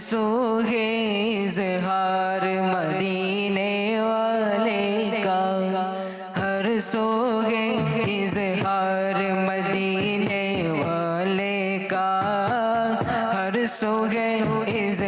سوہے زہار مدینے والے کا۔ ہر سوہے اظہار مدینے والے کا۔ ہر سوہے اظہار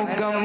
முகம்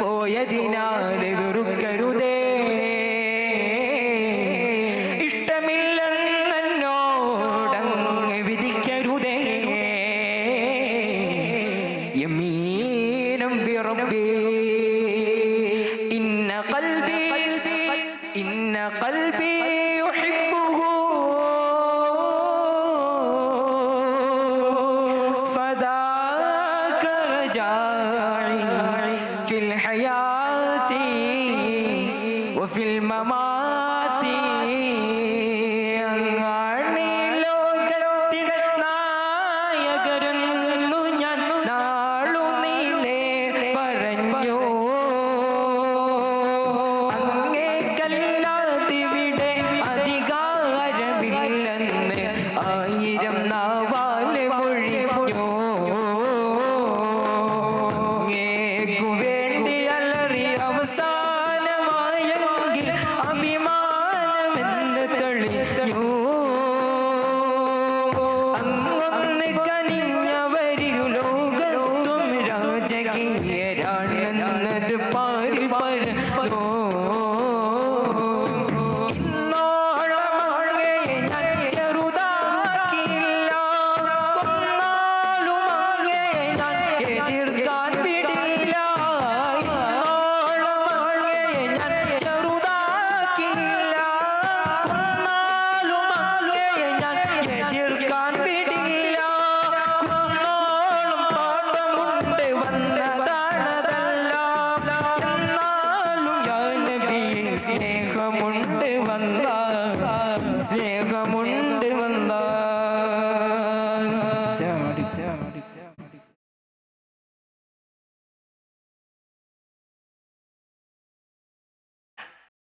പോയതിനാൽ വെറുക്കരുതേ. ഇഷ്ടമില്ലെന്നോടങ്ങ് വിധിക്കരുതേ. യമീനം വിറമ്പേ ഇന്ന കൽബി ഇന്ന കൽബി فذاك رجاء ফিল মামা സ്നേഹമുണ്ട് വന്ന ചാടി ചാടി